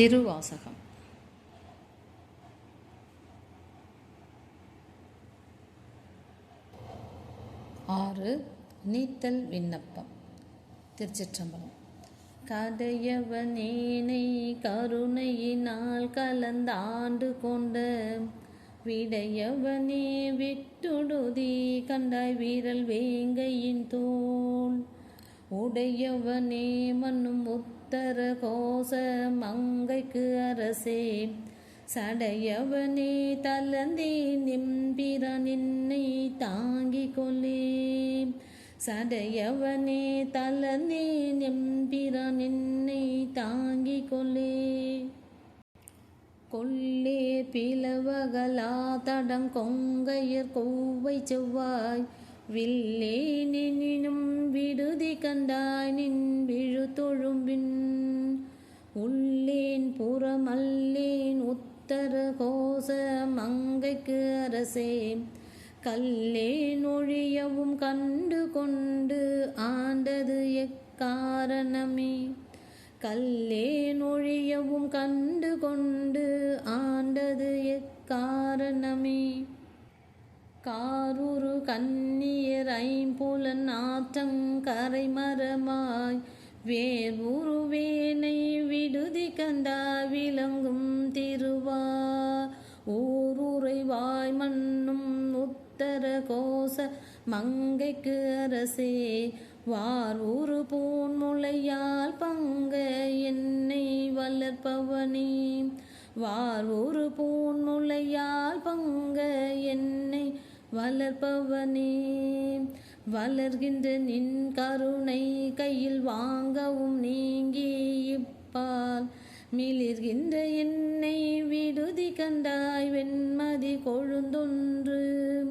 திருவாசகம். ஆறு நீத்தல் விண்ணப்பம். திருச்சிற்றம்பலம். கதையவனேனை கருணையினால் கலந்தாண்டு கொண்ட விடையவனே விட்டுடுதி கண்டாய் வீரல் வேங்கையின் தோல். உடையவனே மண்ணும் ஒத்து உத்தர கோச மங்கைக்கு அரசே. சடையவனே தலந்தே நிம்பிர நின்னை தாங்கிக் கொள்ளே. சடையவனே தலந்தே நிம்பிர நின்னை தாங்கிக் கொள்ளே. கொல்லே பிளவகலா தடம் கொங்கையர் கொவ்வை செவ்வாய். வில்லேனெனினும் விடுதி கண்டாய் நின் விழு தொழும்பின். உள்ளேன் புறமல்லேன் உத்தர கோச மங்கைக்கு அரசே கல்லே நொழியவும் கண்டு கொண்டு ஆண்டது எக்காரணமே. கல்லே நொழியவும் கண்டு கொண்டு ஆண்டது எக்காரணமே. காரூரு கண்ணியர் ஐம்புலன் ஆற்றம் கரைமரமாய் வேர்வுருவேனை விடுதி கண்டா விளங்கும் திருவா ஊருரைவாய் மண்ணும் உத்தர கோச மங்கைக்கு அரசே வார் ஊரு பூன்முளையால் பங்க என்னை வளர்ப்பவனே. வார் ஊரு பூன்முளையால் பங்க என்னை வளர்ப்பவனே வளர்கின்ற நின் கருணை கையில் வாங்கவும் நீங்கி இப்பால். மிளிர்கின்ற என்னை விடுதி கண்டாய் வெண்மதி கொழுந்தொன்று.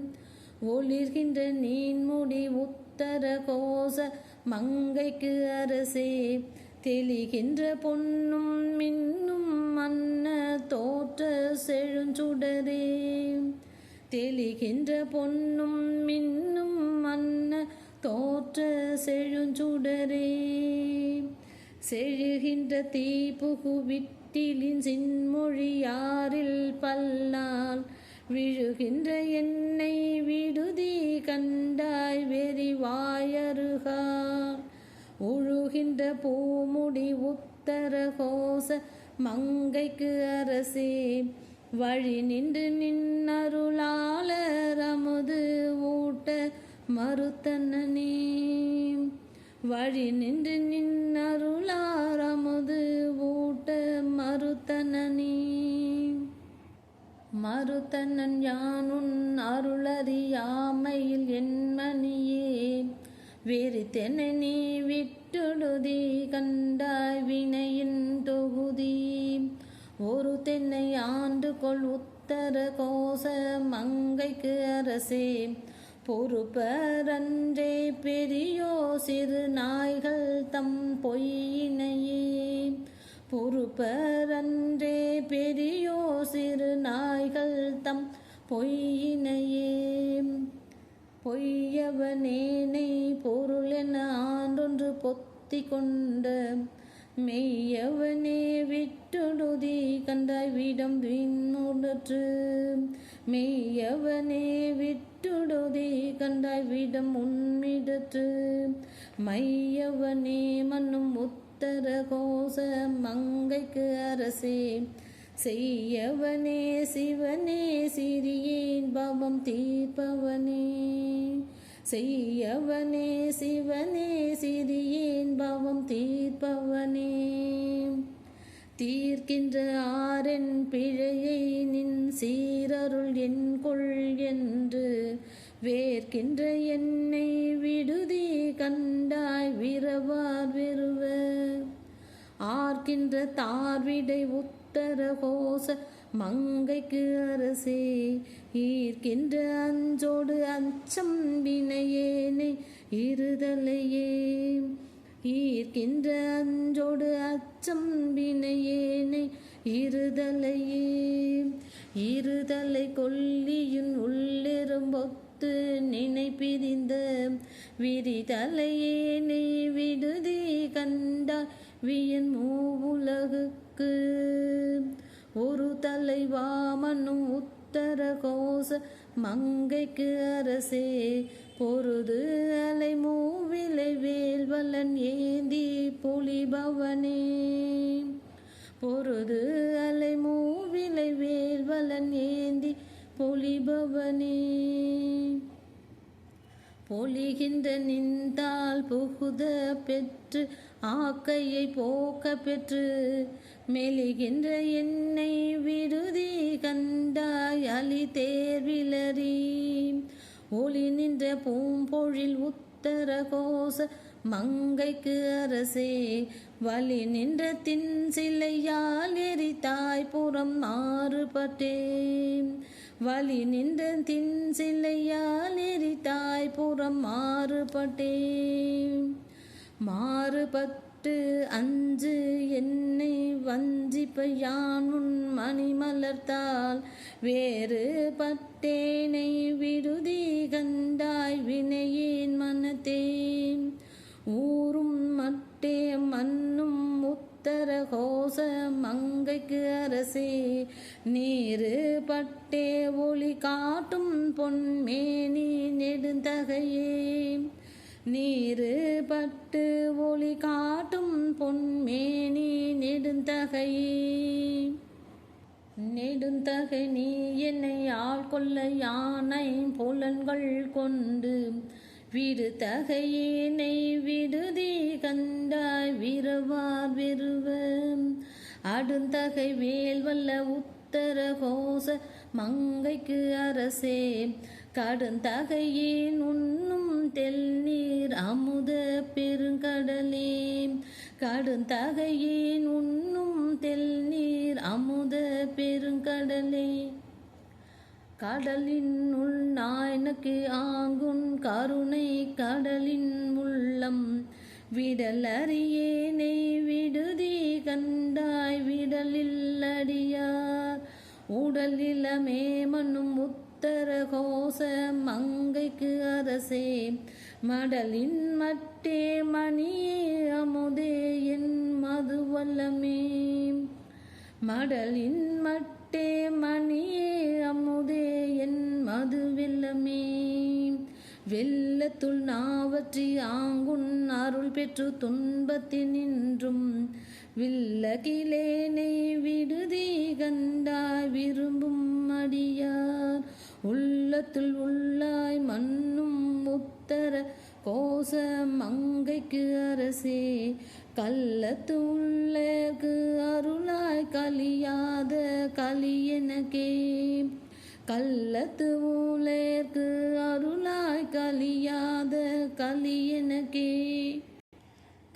ஒளிர்கின்ற நீன்முடி உத்தர கோச மங்கைக்கு அரசே. தெளிகின்ற பொன்னும் மின்னும் மன்ன தோற்ற செழுஞ்சுடரே. தெளிகின்ற பொன்னும் மின்னும் மன்ன தோற்ற செழுஞ்சுடரே. செழுகின்ற தீப்புகு விட்டிலின் சின்மொழியாரில் பல்லால் விழுகின்ற என்னை விடுதி கண்டாய் வெறிவாயருகா உழுகின்ற பூமுடி உத்தர கோச மங்கைக்கு அரசே வழி நின்று நின்னருளாளரமுது ஊட்ட மறுத்தனனே. வழி நின்று நின்னருளாரமுது ஊட்ட மறுத்தனனே. மறுத்தனன் யானுன் அருளறியாமையில் என்மணியே மணியே நீ விட்டுடுதி கண்டாய் வினையின் தொகுதி. ஒரு தென்னை ஆண்டு கொள் உத்தர கோச மங்கைக்கு அரசே. பொறுப்பரன்றே பெரியோ சிறு நாய்கள் தம் பொய்யினையே. பொறுப்பரன்றே பெரியோ சிறு நாய்கள் தம் பொய்யினையே. பொய்யவனேனை பொருள் என ஆண்டொன்று பொத்தி கொண்ட மெய்யவனே விட்டுடுதி கண்டாய் விடம் விண்ணுடற்று. மெய்யவனே விட்டுடுதி கண்டாய் விடம் உன்மிடற்று. மையவனே மன்னும் உத்தர கோச மங்கைக்கு அரசே. செய்யவனே சிவனே சிறியேன் பாவம் தீர்ப்பவனே. செய்யவனே சிவனே சிறியேன் பவம் தீர்ப்பவனே. தீர்க்கின்ற ஆரென் பிழையை நின் சீரருள் என் கொள் என்று வேர்க்கின்ற என்னை விடுதி கண்டாய் விரவார் வெறுவ ஆர்க்கின்ற தார்விடை உத்தர கோச மங்கைக்கு அரசே ஈர்க்கின்ற அஞ்சோடு அச்சம் வினையேனே இருதலையே. ஈர்க்கின்ற அஞ்சோடு அச்சம் வினையேனை இருதலையே. இருதலை கொல்லியின் உள்ளெரும்பொத்து நினைப்பிரிந்த விரிதலையேனை விடுதி கண்டாய் வியன் மூவுலகுக்கு. தலைவா மன்னும் உத்தர கோச மங்கைக்கு அரசே பொருது அலை மூவிலை வேல்வலன் ஏந்தி பொலிபவனே. பொருது அலை மூவிலை வேல்வலன் ஏந்தி பொலிபவனே. பொலிகின்ற நின்றால் புகுத பெற்று ஆக்கையை போக்க பெற்று மெலிகின்ற என்னை விடுதி கண்டாய் அலி தேர்விலறி ஒளி நின்ற பூம்பொழில் உத்தர கோச மங்கைக்கு அரசே வலி நின்ற தின் சிலையால் எரித்தாய் புறம் மாறுபட்டேன் வலி நின்ற தின் சிலையால் எரித்தாய் புறம் மாறுபட்டேன் மாறுபட்ட அஞ்சு என்னை வஞ்சிப்பையான் உன் மணிமலர்த்தால். வேறு பட்டேனை விடுதி கண்டாய் வினையேன் மனத்தேன் ஊரும் மட்டே மண்ணும் உத்தர கோச மங்கைக்கு அரசே. நீரு பட்டே ஒளி காட்டும் பொன்மேனி நெடுந்தகையே. நீரு பட்டு ஒளி காட்டும் பொன்மேனி நெடுந்தகை. நெடுந்தகை நீ என்னை ஆள்கொள்ள யானை புலன்கள் கொண்டு. விருதகையினை விடுதி கண்டாய் விரவார் விருவ அடுந்தகை வேல்வல்ல உத்தர கோச மங்கைக்கு அரசே. கடுந்தகையின் உண்ணும் தெல்நீர் அமுத பெருங்கடலே. கடுந்தகையேன் உண்ணும் தெல்நீர் அமுத பெருங்கடலே. கடலின் உள் நாயனுக்கு ஆங்குன் கருணை கடலின் உள்ளம். விடல் அறியேனை விடுதி கண்டாய் விடலில் அடியார். உடலிலமே மண்ணும் முத்து உத்தரகோச மங்கைக்கு அரசே மடலின் மட்டே மணியே அமுதே என் மதுவல்லமே. மடலின் மட்டே மணியே அமுதே என் மதுவெல்லமே. வெள்ளத்துள் நாவற்றி ஆங்குன் அருள் பெற்று துன்பத்தினின்றும் வில்லகிலேனை விடுதி கண்டாய் விரும்பும் அடியார். உள்ளத்துள் உள்ளாய் மண்ணும் உத்தர கோச மங்கைக்கு அரசே. கள்ளத்து உள்ளேக்கு அருளாய் கலியாத கலியனக்கே கள்ளத்து ஊலேற்கு அருளாய் கலியாத கலியனக்கே களி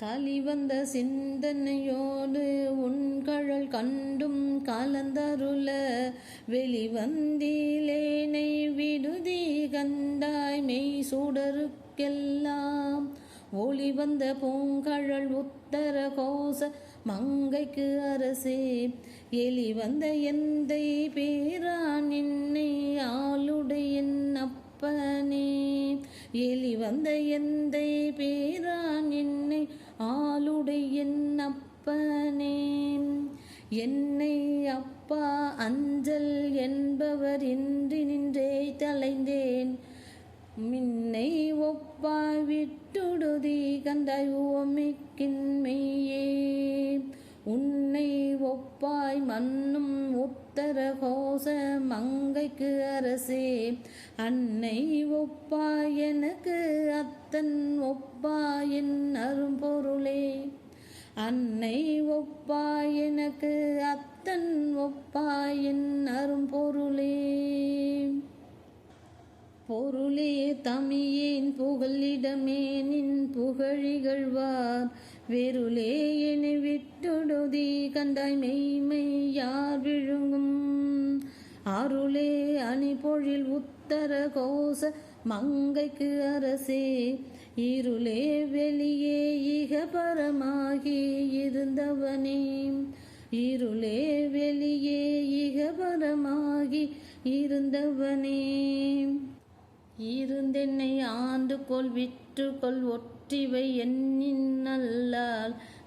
கலிவந்த சிந்தனையோடு உண்கழல் கண்டும் கலந்தருள வெளிவந்திலேனை விடுதி கண்டாய் மெய் சுடருக்கெல்லாம். ஒளி வந்த பூங்கழல் உத்தர கோச மங்கைக்கு அரசே எலி வந்த எந்தை பேரா நின்னை ஆளுடைய அப்பனே எலி வந்த எந்தை பேரான் என்னை ஆளுடைய அப்பனே. என்னை அப்பா அஞ்சல் என்பவர் இன்றி நின்றே தலைந்தேன். மின்னை ஒப்பா விட்டுடுதி கந்தாய் ஓமிக்கின்மையே உன்னை ஒப்பாய் மன்னும் உத்தர கோச மங்கைக்கு அரசே. அன்னை ஒப்பாய் எனக்கு அத்தன் ஒப்பாய் என் அரும்பொருளே. அன்னை ஒப்பாய் எனக்கு அத்தன் ஒப்பாய் என் அரும்பொருளே. பொருளே தமியேன் புகழிடமே நின் புகழிகழ்வார் வெருளே என விட்டுடுதி கந்தாய் மெய்மை யார் விழுங்கும்? அருளே அணிபொழில் உத்தர கோச மங்கைக்கு அரசே. இருளே வெளியே இக பரமாகி இருந்தவனே. இருளே வெளியே இகபரமாகி இருந்தவனே. இருந்தென்னை ஆண்டு கொள் விற்று கொள் ஒற்றிவை எண்ணின்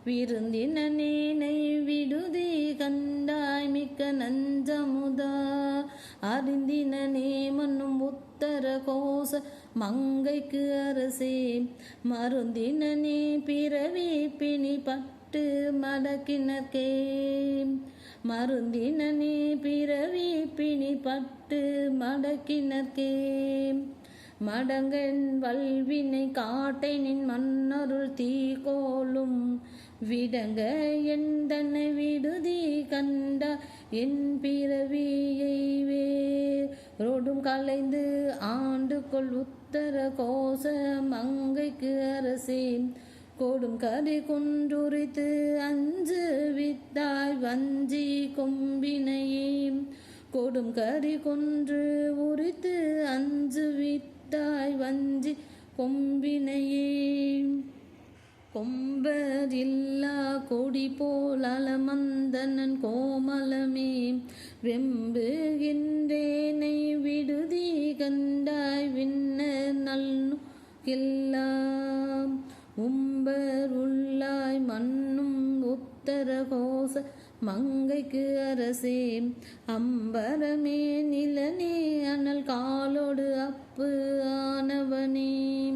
விருந்தினேனை விடுதி கண்டாய் மிக்க மிக்க நஞ்சமுதா. அறிந்தினே மன்னும் உத்தர கோச மங்கைக்கு அரசே. மருந்தினே பிறவி பிணி பட்டு மடக்கினர்க்கே. மருந்தினே பிறவி பிணி பட்டு மடக்கினர்க்கே. மடங்கன் வல்வினை காட்டை நின் மன்னருள் தீகோலும். விடங்க எந்தனை விடுதி கண்ட என் பிறவியை வேரோடும் கலைந்து ஆண்டு கொள் உத்தர கோச மங்கைக்கு அரசே கொடும் கதை குன்றுரித்து அஞ்சு வித்தாய் வஞ்சி கொம்பினையே கொடும் கறி கொன்று உரித்து அஞ்சு வித்தாய் வஞ்சி கொம்பினையே. கொம்பரில்லா கொடி போல் அலமந்தனன் கோமலமே. வெம்புகின்றேனை விடுதி கண்டாய் விண்ணர் நல் எல்லாம் உம்பர் மண் உத்தரகோச மங்கைக்கு அரசே அம்பரமே நிலனே அனல் காலோடு அப்பு ஆனவனே.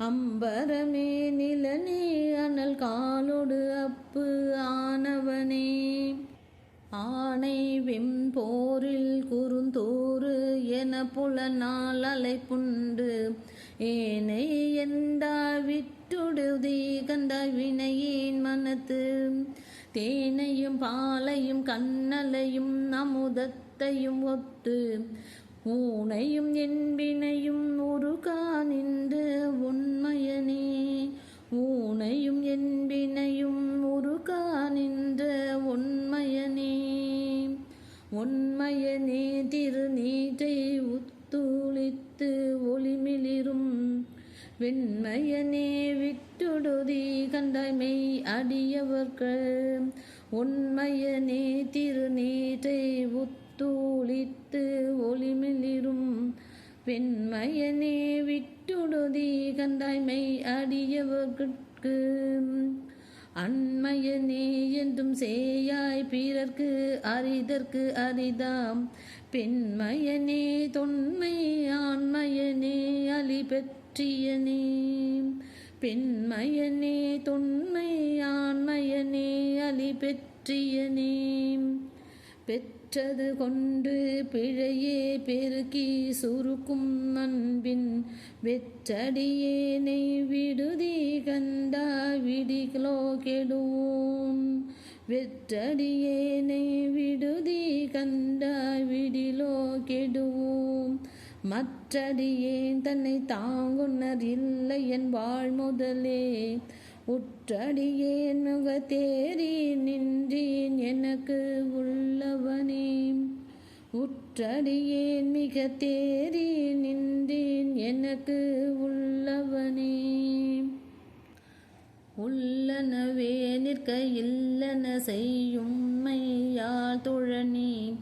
அம்பரமே நிலனே அனல் காலோடு அப்பு ஆனவனே. ஆனை வெம்போரில் குறுந்தோறு என புலனால் அலைப்புண்டு. ஏனை எந்தாவிட்டு விட்டுடுதி கண்ட வினையேன் மனத்து. தேனையும் பாலையும் கண்ணலையும் அமுதத்தையும் ஒத்து. ஊனையும் என்பினையும் உருகா நின்று உண்மையனே ஊனையும் என்பினையும் உருகா நின்ற உண்மையனே உண்மையனே திருநீற்றை உத்துளித்து ஒளிமிளிரும். வெண்மையனே விட்டுடுதி கண்டாய்மை அடியவர்கள். உண்மையனே திருநீற்றை உத்தூளித்து ஒளிமிளிரும் வெண்மையனே விட்டுடுதி கண்டாய்மை அடியவர்கட்கு அண்மையனே என்றும் சேயாய் பிறர்க்கு அரிதற்கு அரிதாம். பெண்மையனே தொன்மை ஆண்மையனே அலி பெற்றியனே பெண்மையனே தொன்மை ஆண்மையனே அலி பெற்றியனே பெற்றது கொண்டு பிழையே பெருக்கி சுருக்கும் அன்பின் வெற்றடியேனை விடுதி கண்டா விடிகளோ கெடுவோம். வெற்றடியேனை விடுதி கண்டா விடிலோ கெடுவோம். மற்றடியேன் தன்னை தாங்குனர் இல்லை என் வாழ் முதலே. உற்றடியேன் முகத்தேறி நின்றேன் எனக்கு உள்ளவனே. உற்றடியேன் மிக தேறி நின்றேன் எனக்கு உள்ளவனே. உள்ளனவே நிற்க இல்லன செய்யும் மையால் துழனி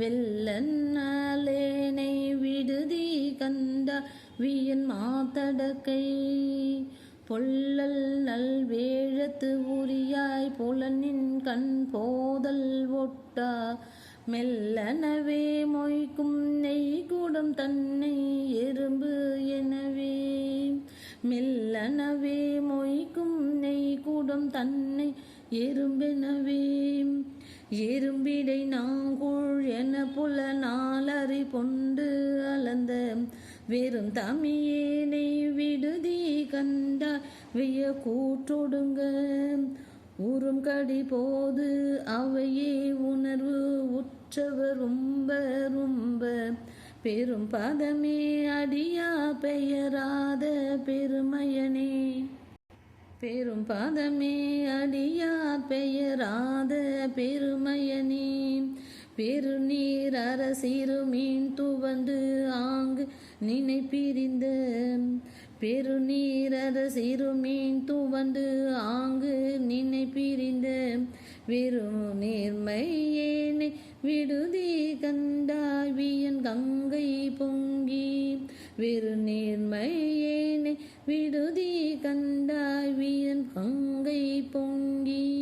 வெள்ளன்னாலேனை விடுதி கண்ட வியன் மாத்தடக்கை. பொல்லல் நல்வேழத்து உரியாய் புலனின் கண் போதல் ஒட்டா மெல்லனவே மொய்க்கும் நெய் கூடும் தன்னை எறும்பு எனவே. மெல்லனவே மொய்க்கும் நெய் கூடும் தன்னை எறும்பெனவே. எறும்பிடை நாங்குள் என புல நாளறி பொண்டு அளந்த வெறும் தமியேனை விடுதி கண்டா விய கூற்றொடுங்க உறும் கடி போது அவையே உணர்வு உற்றவர் ரொம்ப ரொம்ப. பெரும் பதமே அடியா பெயராத பெருமையனே. பெரும் பதமே அடியா பெயராத பெருமையனே. பெருநீர் அரசிறு மீன் துவந்து ஆங்கு நினை பிரிந்த. பெருநீர் அரசிறு மீன் துவந்து ஆங்கு நினை பிரிந்த. வெறும் நேர்மையேனை விடுதி கண்டாவியன் கங்கை பொங்கி. வெறு நேர்மையேனை விடுதி கண்டாவியன் கங்கை பொங்கி.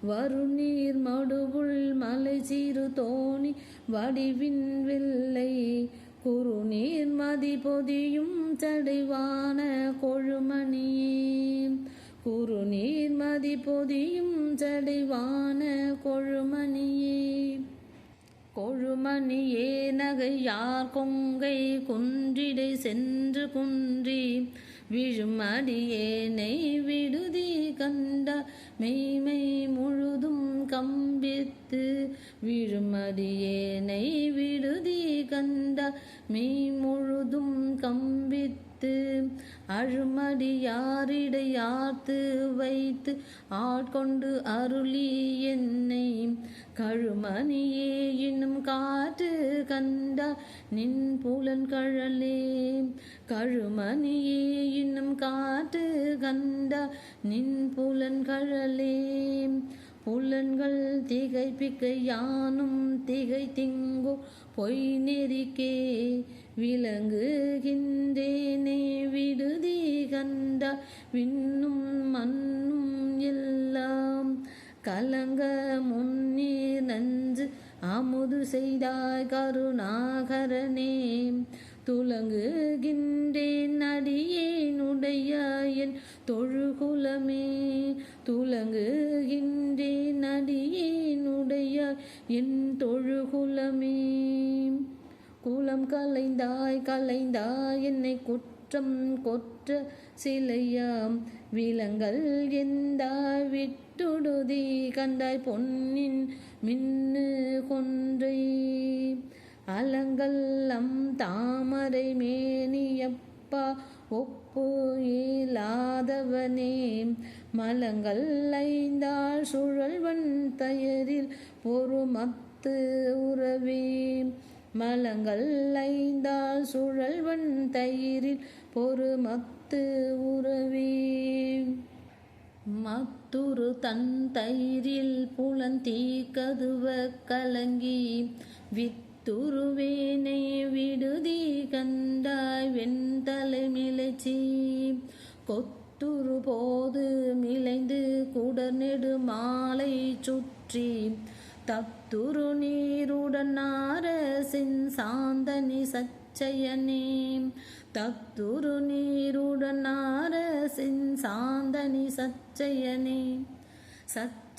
வருநீர் மடுவுள் மலை சிறு தோணி வடிவின் வெள்ளை. குறுநீர் மதி பொதியும் சடைவான கொழுமணியே. குறுநீர் மதி பொதியும் சடைவான கொழுமணியே. கொழுமணியே நகையார் கொங்கை குன்றிடை சென்று குன்றி. விழும் அடியேனை விடுதி கண்ட மெய்மை முழுதும் கம்பித்து. விழும் அடியேனை விடுதி கண்ட மெய் முழுதும் கம்பித்து. வைத்து அழுமடியாரிடையார்த்து வைத்து ஆட்கொண்டு அருளி என்னை. கழுமணியே இன்னும் காற்று கண்டா நின் புலன் கழலே. கழுமணியே இன்னும் காற்று கண்டா நின் புலன் கழலே. புலன்கள் திகைப்பிக்க யானும் திகை திங்கோ பொய் நெறிக்கே விளங்குகின்றேனே. விடுதி கண்ட விண்ணும் மண்ணும் எல்லாம் கலங்க முன்னீர் நஞ்சு அமுது செய்தாய் கருணாகரனே. துலங்குகின்றேன் அடியேனுடைய என் தொழுகுலமே. துலங்குகின்றேன் அடியேனுடைய என் தொழுகுலமே. குலம் கலைந்தாய் கலைந்தாய் என்னை குற்றம் கொற்ற சிலையாம். விலங்கல் எந்தாய் விட்டுடுதி கண்டாய் பொன்னின் மின்னு கொன்றை. அலங்கல்லம் தாமரை மேனியப்பா ஒப்பு இயலாதவனே மலங்கள் ஐந்தாள் சுழல்வன் தயரில் பொறுமத்து உறவே. மலங்கள் ஐந்தாள் சுழல்வன் தயிரில் பொறுமத்து உறவே. மத்துரு தன் தயிரில் புலந்தீ கதுவ கலங்கி வித் துருவேனை விடுதி கண்டாய் வெண்தலை மிளைச்சி. கொத்துரு போது மிளைந்து குடநெடு மாலை சுற்றி. தத்துரு நீருடன் நாரசின் சாந்தனி சச்சயனே. தத்துரு நீருடன் நாரசின் சாந்தனி சச்சயனே.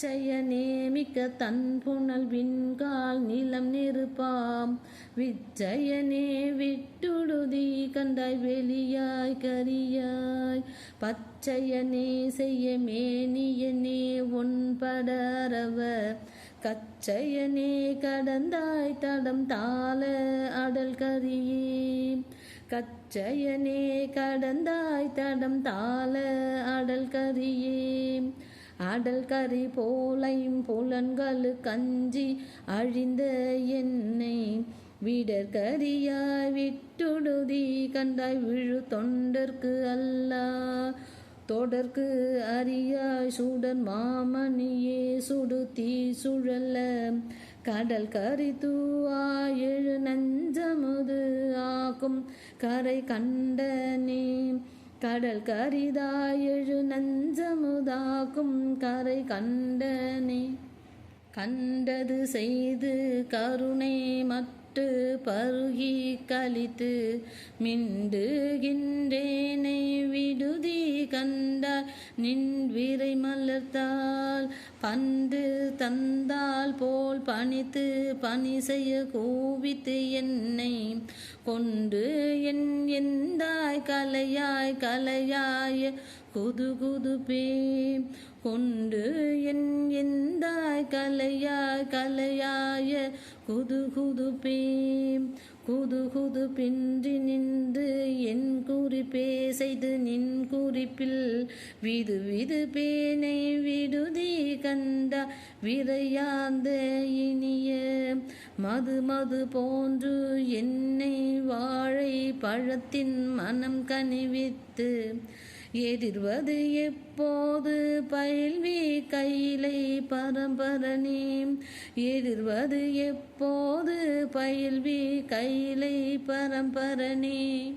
சச்சயனே நேமிக்க தன் புனல் விண்கால் நிலம் நெருப்பாம். விச்சயனே விட்டுடுதி கந்தாய் வெளியாய் கரியாய். பச்சையனே செய்ய மேனியனே ஒன்படரவ கச்சையனே கடந்தாய் தடம் தாள அடல் கரியே. கச்சையனே கடந்தாய் தடம் தாள அடல் கரியே. அடல் கறி போலையும் புலன்களு கஞ்சி அழிந்த என்னை. விடற்கரியாய் விட்டுடுதி கண்டாய் விழு தொண்டர்க்கு அல்லா. தொடர்க்கு அரியாய் சுடர் மாமணியே சுடு தீ சுழல்ல. கடல் கறி தூவா எழு நஞ்சமுது ஆக்கும் கரை கண்டனே. கடல் கரிதாய் எழு கருதாக்கும் கரை கண்டனே. கண்டது செய்து கருணை மட்டு பருகி கழித்து மிண்டுகின்றேனை விடுதி கண்டால் நின்விரை மலர்த்தால் பண்டு தந்தால் போல் பணித்து பணி செய்ய கூவித்து என்னை கொண்டு என் எந்தாய் கலையாய் கலையாய் குது குதுபே கொண்டு என் எந்த கலையா கலையாய குது குதுபே குது குது பின்றி நின்று என் குறிப்பே செய்து நின் குறிப்பில். விது விது பேனை விடுதி கண்ட விரையாந்த இனிய மது மது போன்று என்னை வாழை பழத்தின் மனம் கனிவித்து. எதிர்வது எப்போது? பயில்வி கையிலை பரம்பரணி எதிர்வது எப்போது? பயில்வி கையிலை பரம்பரணி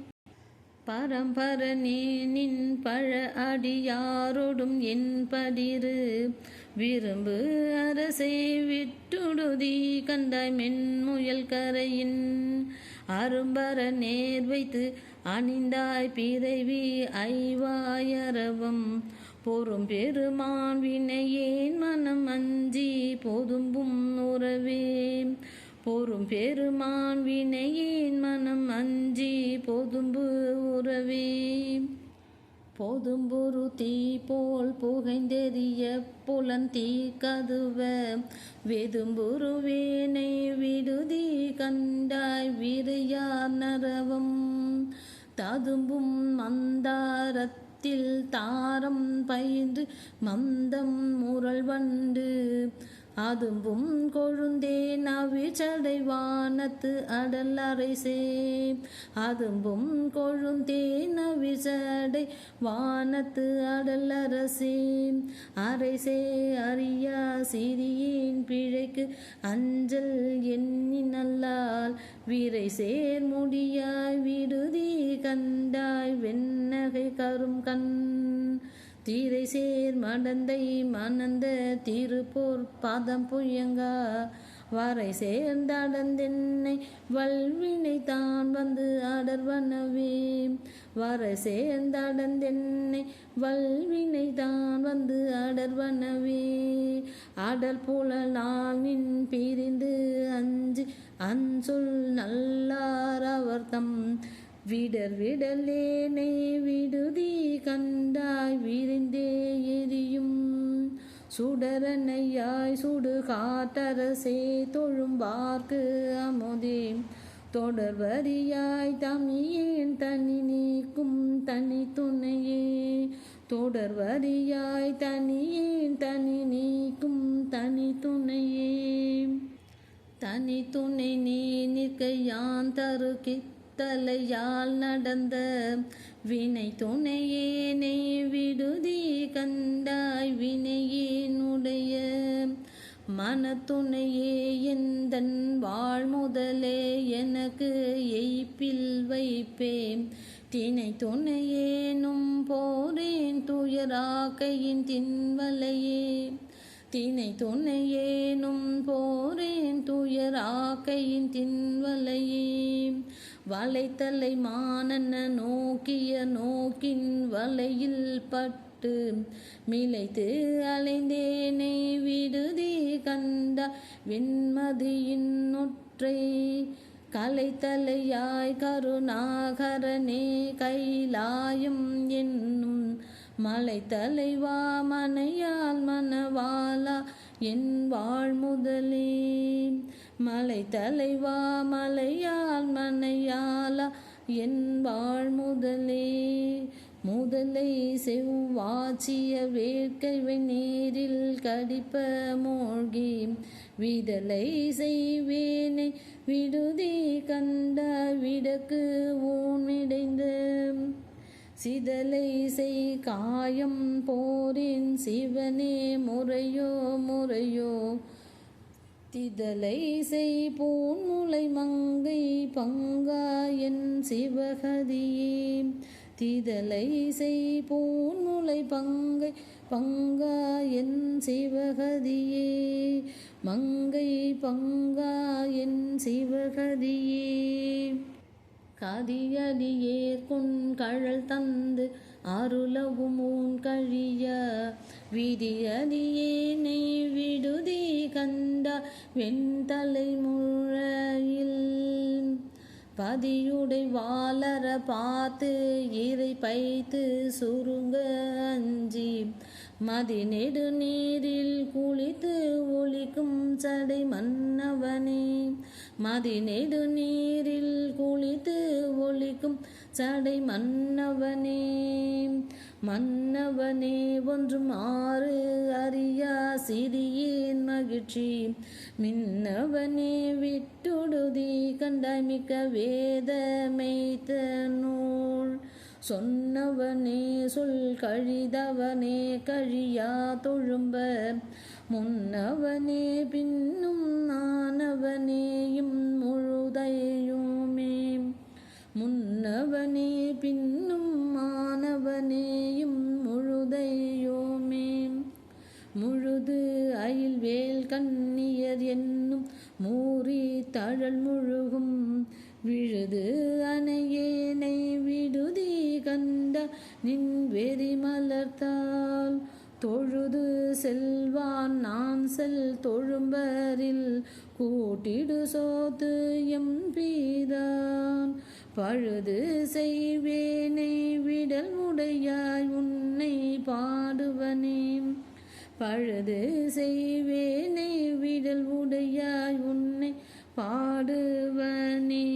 பரம்பரனே நின் பழ அடியாரோடும் என் படிரு விரும்பு அரசை விட்டுடுதி கண்டாய் மென்முயல் கரையின். அரும்பர நேர் வைத்து அணிந்தாய் பிறவி ஐவாயரவம். பொறும் பெருமான் வினையேன் மனம் அஞ்சி பொதும்பும் உறவே. பொறும் பெருமான் வினையேன் மனம் அஞ்சி பொதும்பு உறவே. போதும்புரு தீ போல் புகைந்தெறிய புலந்தீ கதுவ. வெதும்புருவேனை விடுதி கண்டாய் விரையார் நரவம். ததும்பும் மந்தாரத்தில் தாரம் பயின்று மந்தம் முரள் வண்டு அதும்பும் கொழுந்தே நவிச்சடை வானத்து அடல் அரைசே அதும்பும் கொழுந்தே நவிச்சடை வானத்து அடல் அரசே அரைசே அறியா சிறியேன் பிழைக்கு அஞ்சல் எண்ணி நல்லால் வீரை சேர் முடியாய் விடுதி கண்டாய் வெண்ணகை கரும் கண். தீரை சேர் மடந்தை மணந்த திருப்போர் பாதம் புயங்கா. வரை சேர்ந்தடந்தென்னை வல்வினை தான் வந்து அடர்வனவே வரை சேர்ந்தடந்தென்னை வல்வினை தான் வந்து அடர்வனவே அடல் போல நின் பிரிந்து அஞ்சு அன்சொல் நல்லார் அவர்தம். தம் விடர் விடலேனை விடுதி கண்டாய் விரிந்தே எரியும். சுடரனையாய் சுடு காட்டரசே தொழும்பார்க்கு அமுதே. தொடர்வரியாய் தமியேன் தனி நீக்கும் தனி துணையே. தொடர்வரியாய் தனியேன் தனி நீக்கும் தனி துணையே. தனி துணை நீ நிற்க யான் தரு தலையால் நடந்த வினை துணையேனை விடுதி கண்டாய் வினையேனுடைய மனத்துணையே எந்தன் வாழ் முதலே எனக்கு எய்ப்பில் வைப்பேன். தினை துணையேனும் போரேன் துயராக்கையின் தின்வலையே. தினை துணையேனும் போரேன் துயராக்கையின் தின்வலையே. வலைத்தலை மானன நோக்கிய நோக்கின் வலையில் பட்டு மிளைத்து அலைந்தேனை விடுதி கண்ட வெண்மதியின் ஒற்றை கலைத்தலையாய் கருணாகரனே கைலாயம் என்னும் மலை தலைவா மனையால் மனவாலா என் வாழ்முதலே. மலை தலைவா மலையால் மனையாலா என் வாழ் முதலே. முதலை செவ்வாச்சிய வேட்கை நீரில் கடிப்ப மூழ்கி விதலை செய்வேனை விடுதி கண்ட விடக்கு ஊனிடைந்த சிதலை செய் காயம் போரின் சிவனே முறையோ முறையோ திதலை செய் பூன்முலை மங்கை பங்காயன் சிவகதியே. திதலை செய் பூன்முலை பங்கை பங்காயன் சிவகதியே. மங்கை பங்காயன் சிவகதியே. கதியடியேர் கழல் தந்து அருளவும் ஊன் கழிய விதியடியேனை விடுதி கண்ட வெண்தலை முழையில். பதியுடை வாளர பார்த்து இறை பைத்து சுருங்க அஞ்சி. மதி நெடு நீரில் குளித்து ஒளிக்கும் சடை மன்னவனே. மதி நெடு நீரில் குளித்து ஒளிக்கும் சடை மன்னவனே. மன்னவனே ஒன்றும் ஆறு அறியா சிறியேன் மகிழ்ச்சி. மின்னவனே விட்டுடுதி கண்டாய் வேதமைத்த நூல். சொன்னவனே சொல் கழிதவனே கழியா தொழும்ப. முன்னவனே பின்னும் நானவனேயும் முழுதையுமே. മുന്നവനേ പിന്നും മാനവനെയും മുഴുതയോമേ മുഴുത് അയിൽവേൽ കണ്ണിയർ എന്നും മൂറി തഴൽ മുഴുകും விழுது அணையேனை விடுதி கண்ட நின் வெறி மலர்த்தால் தொழுது செல்வான் நான் செல் தொழும்பரில் கூட்டிடு சோத்து எம்பீரான் பழுது செய்வேனை விடல் உடையாய் உன்னை பாடுவனே. பழுது செய்வேனை விடல் உடையாய் உன்னை பாடுவனே.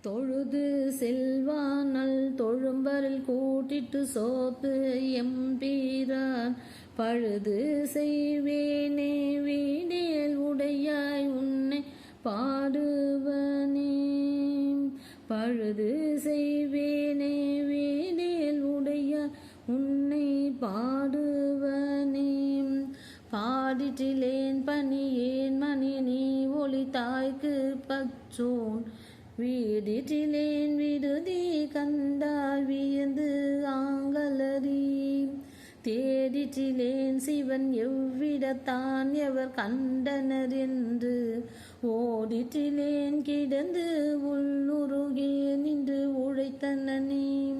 தொழுது செல்வானல் தொழும்பரில் கூட்டிட்டு சோப்பு எம்பீரான். பழுது செய்வேனே வீடியல் உடையாய் உன்னை பாடுவனே. பழுது செய்வேனே வீடியல் உடைய உன்னை பாடுவனே. பாடிட்டிலேன் பணியேன் மணி நீ ஒளி தாய்க்கு பச்சோன் வீடிட்டிலேன் விடுதி கண்டால் வியந்து ஆங்கலரி தேடிட்டிலேன் சிவன் எவ்விடத்தான் எவர் கண்டனர் என்று ஓடிற்றிலேன் கிடந்து உள்ளுருகே நின்று உழைத்தனனே.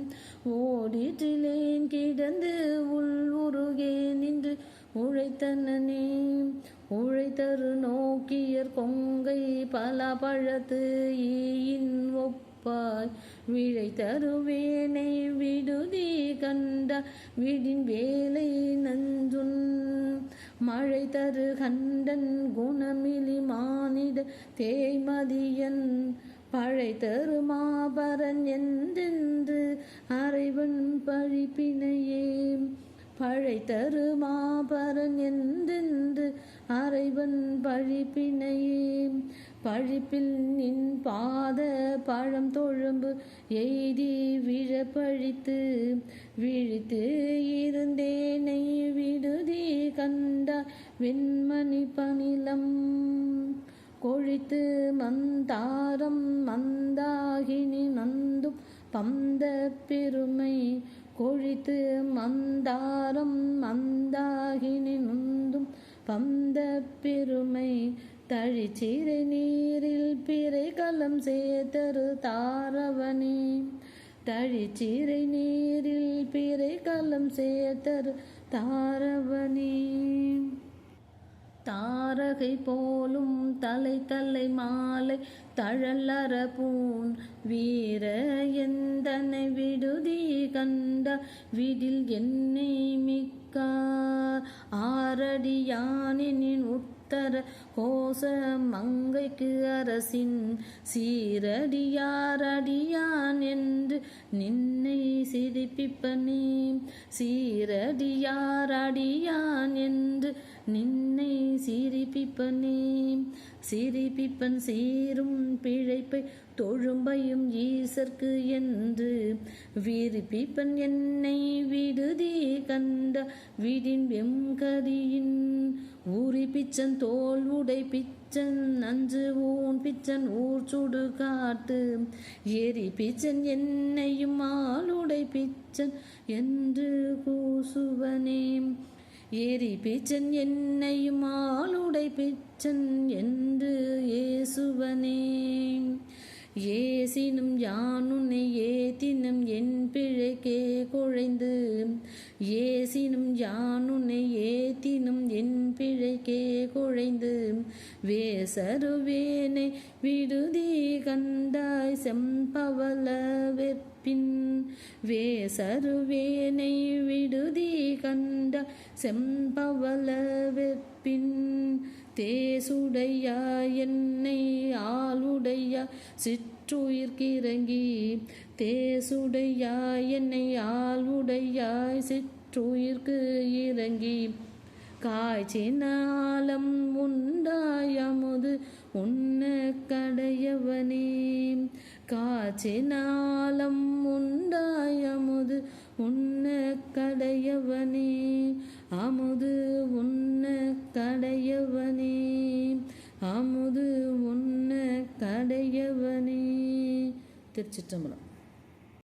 ஓடிற்றிலேன் கிடந்து உள்ளுருகே நின்று உழைத்தனனே. உழைத்தரு நோக்கியர் கொங்கை பல பழத்து ஈயின் ஒப்பாய். விழை தருவேனை விடுதி கண்ட விடின் வேலை நஞ்சுன் மழை தரு கண்டன் குணமிலி மானிட தேய்மதியன். பழை தரு மாபரன் என்றென்று அறைவன் பழிப்பினையே. பழை தரு மாபரன் என்றென்று அறைவன் பழிப்பினையே. பழிப்பில் நின் பாத பழம் தொழும்பு எய்தி விழ பழித்து விழித்து இருந்தேனை விடுதி கண்ட வெண்மணி பனிலம் கொழித்து மந்தாரம் மந்தாகினி நந்தும் பந்த பெருமை. கொழித்து மந்தாரம் மந்தாகினி நந்தும் பந்த பெருமை. தழிச்சீரை நீரில் பிறை கலம் சேத்தரு தாரவனே. தழிச்சீரை நீரில் பிறை கலம் சேத்தரு தாரவனே. தாரகை போலும் தலை தலை மாலை தழலற வீர எந்தனை விடுதி கண்ட விடில் என்னை மிக்கார் ஆரடியானின் உத்தர கோச மங்கைக்கு அரசின் சீரடியாரடியான் என்று நின்னை சிரிப்பிப்பனே. சீரடியாரடியான் என்று நின்னை சிரிப்பிப்பனே. சிரிப்பிப்பன் சீரும் பிழைப்பை தொழும்பையும் ஈசர்க்கு என்று. விரிப்பிப்பன் என்னை விடுதி கண்ட விடின் வெம்கதியின். ஊறி பிச்சன் தோல் உடை பிச்சன் நஞ்சு ஊன் பிச்சன் ஊர் சுடு காட்டு. எரி பிச்சன் என்னையும் ஆளுடை பிச்சன் என்று கூசுவனே ஏரி பிச்சன் என்னையும் ஆளுடை பிச்சன் என்று ஏசுவனே ஏசினும் யானுன்னை ஏத்தினும் என் பிழைக்கே குழைந்து. ஏசினும் யானுன்னை ஏத்தினும் என் பிழைக்கே குழைந்து. வேசருவேனை விடுதி கண்டாய் செம்பவல வெப்பின். வேசருவேனை விடுதி கண்ட செம்பவல வெப்பின். தேசுடையா என்னை ஆளுடையா சிற்றுயிர்க்கிறங்கி தேசுடையா என்னை ஆளுடையாய் சிற்றுயிர்க்கு இறங்கி. காய்ச்சினாலம் உண்டாயமுது உன்ன கடையவனே. காய்ச்சினாலம் உண்டாயமுது உன்ன கடையவனே. அமுது உன்ன கடையவனே அமுது உன்ன கடையவனே. திருச்சிற்றம்பலம்.